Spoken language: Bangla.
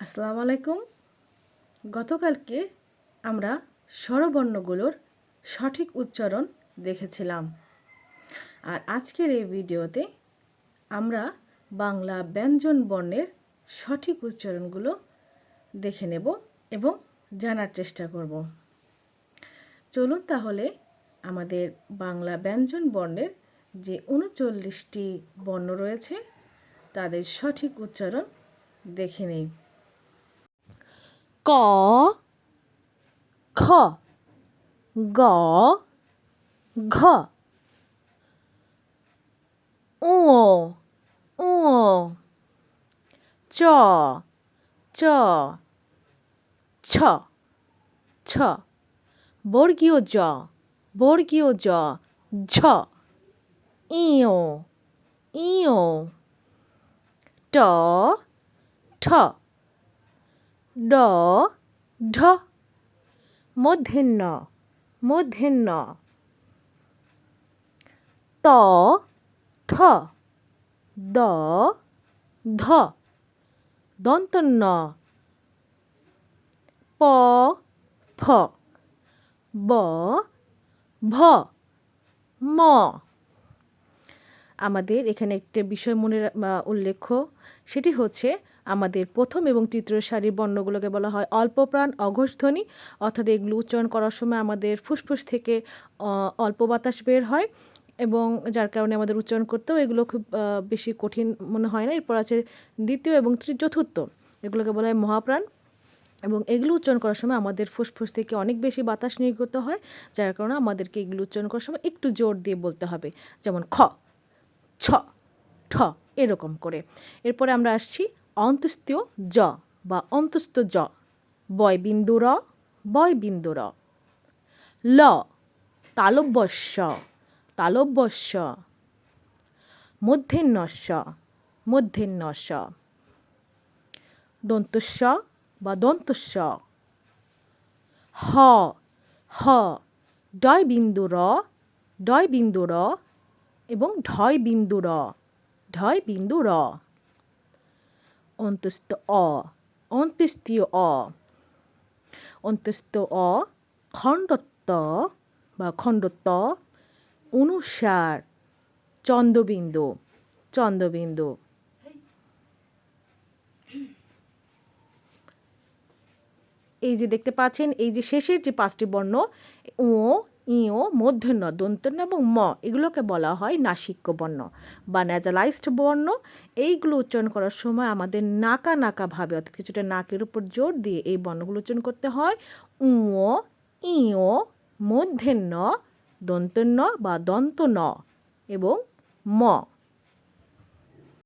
আসসালামু আলাইকুম। গতকালকে আমরা স্বরবর্ণগুলোর সঠিক উচ্চারণ দেখেছিলাম। আর আজকের এই ভিডিওতে আমরা বাংলা ব্যঞ্জন বর্ণের সঠিক উচ্চারণগুলো দেখে নেব এবং জানার চেষ্টা করব। চলুন তাহলে আমাদের বাংলা ব্যঞ্জন বর্ণের যে উনচল্লিশটি বর্ণ রয়েছে, তাদের সঠিক উচ্চারণ দেখে নেই। ক, খ, গ, ঘ। ও ও চ চ, ছ ছ। বর্গীয় জ বর্গীয় জ, ঝ। ইও ইও ট, ঠ। ড ঢ মধ্যাহ্ন মধ্যাহ্ন। ত ঠ দ ধ দন্তন্য। প ফ ব ভ ম। আমাদের এখানে একটা বিষয় মনে উল্লেখ্য। সেটি হচ্ছে আমাদের প্রথম এবং তৃতীয় সারির বর্ণগুলোকে বলা হয় অল্প প্রাণ অঘোষধ্বনি। অর্থাৎ এগুলো উচ্চারণ করার সময় আমাদের ফুসফুস থেকে অল্প বাতাস বের হয় এবং যার কারণে আমাদের উচ্চারণ করতেও এগুলো খুব বেশি কঠিন মনে হয় না। এরপর আছে দ্বিতীয় এবং চতুর্থ। এগুলোকে বলা হয় মহাপ্রাণ। এবং এগুলো উচ্চারণ করার সময় আমাদের ফুসফুস থেকে অনেক বেশি বাতাস নির্গত হয়, যার কারণে আমাদেরকে এগুলো উচ্চারণ করার সময় একটু জোর দিয়ে বলতে হবে। যেমন খ। ছ, ঠ, এরকম করে। এরপরে আমরা আসছি অন্তস্তীয় জ বা অন্তস্থ জ। বয় বিন্দু র, বয় বিন্দু র। ল, তালব্যস্য তালব্যস্য। মধ্যেন্নস্য মধ্যেন্নস্য দন্তস্য বা দন্তস্য। হ হ, ডয় বিন্দু র, ডয় বিন্দু র। এবং ঢয় বিন্দু র, ঢয় বিন্দু র। অন্তস্থ অ, অন্ত্যেষ্টিয় অ। অন্তস্থ অ, খণ্ডত্ব বা খণ্ডত্ব, অনুসার, চন্দ্রবিন্দু চন্দ্রবিন্দু। এই যে দেখতে পাচ্ছেন, এই যে শেষের যে পাঁচটি বর্ণ, ও ইও মধ্যন্য দন্তন্য এবং ম, এগুলোকে বলা হয় নাসিক্য বর্ণ বা ন্যাজালাইজড বর্ণ। এইগুলো উচ্চারণ করার সময় আমাদের নাকা নাকাভাবে অর্থাৎ কিছুটা নাকের উপর জোর দিয়ে এই বর্ণগুলো উচ্চারণ করতে হয়। উঁও, ইও মধ্যন্য দন্তন্য বা দন্ত ন এবং ম।